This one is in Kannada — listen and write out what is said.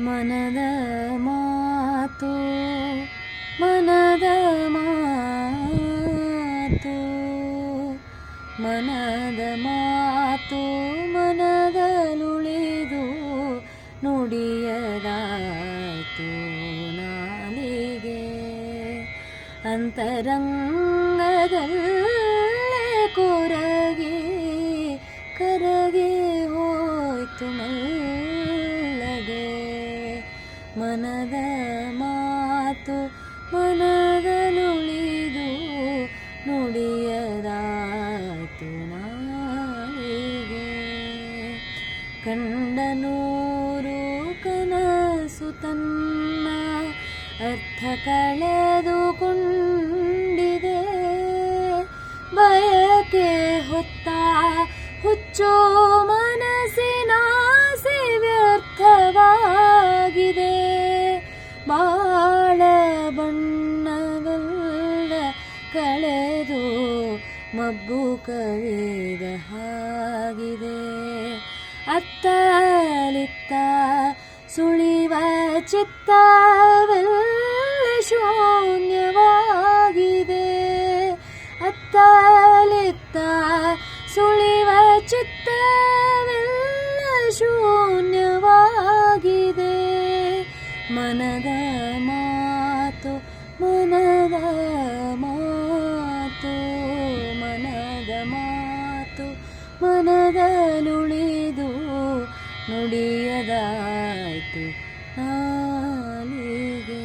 ಮನದ ಮಾತು ಮನದ ಮಾತು ಮನದ ಮಾತು ಮನದಲುಳಿದು ನುಡಿಯದಾಯಿತು ನಾಲಿಗೆ. ಅಂತರಂಗದಲ್ಲೇ ಮನದ ಮಾತು ಮನದ ನುಳಿದು ನುಡಿಯದ ತುಣಿದೆ ಕಂಡನೂರು ಕನಸು ತನ್ನ ಅರ್ಥ ಕಳೆದುಕೊಂಡಿದೆ. ಬಯಕೆ ಹೊತ್ತ ಹುಚ್ಚೋ ಬಣ್ಣವೆಲ್ಲ ಕಳೆದು ಮಬ್ಬು ಕರೆದ ಹಾಗಿದೆ. ಅತ್ತಲಿತ್ತ ಸುಳಿವ ಚಿತ್ತವೆಲ್ಲ ಶೂನ್ಯವಾಗಿದೆ. ಅತ್ತಲಿತ್ತ ಸುಳಿವ ಚಿತ್ತವೆಲ್ಲ ಶೂನ್ಯವಾಗಿದೆ. ಮನದ ಮಾತು ಮನದ ಮಾತು ಮನದ ಮಾತು ಮನದಲುಳಿದು ನುಡಿಯದಾಯಿತು ನಾಲಿಗೆ.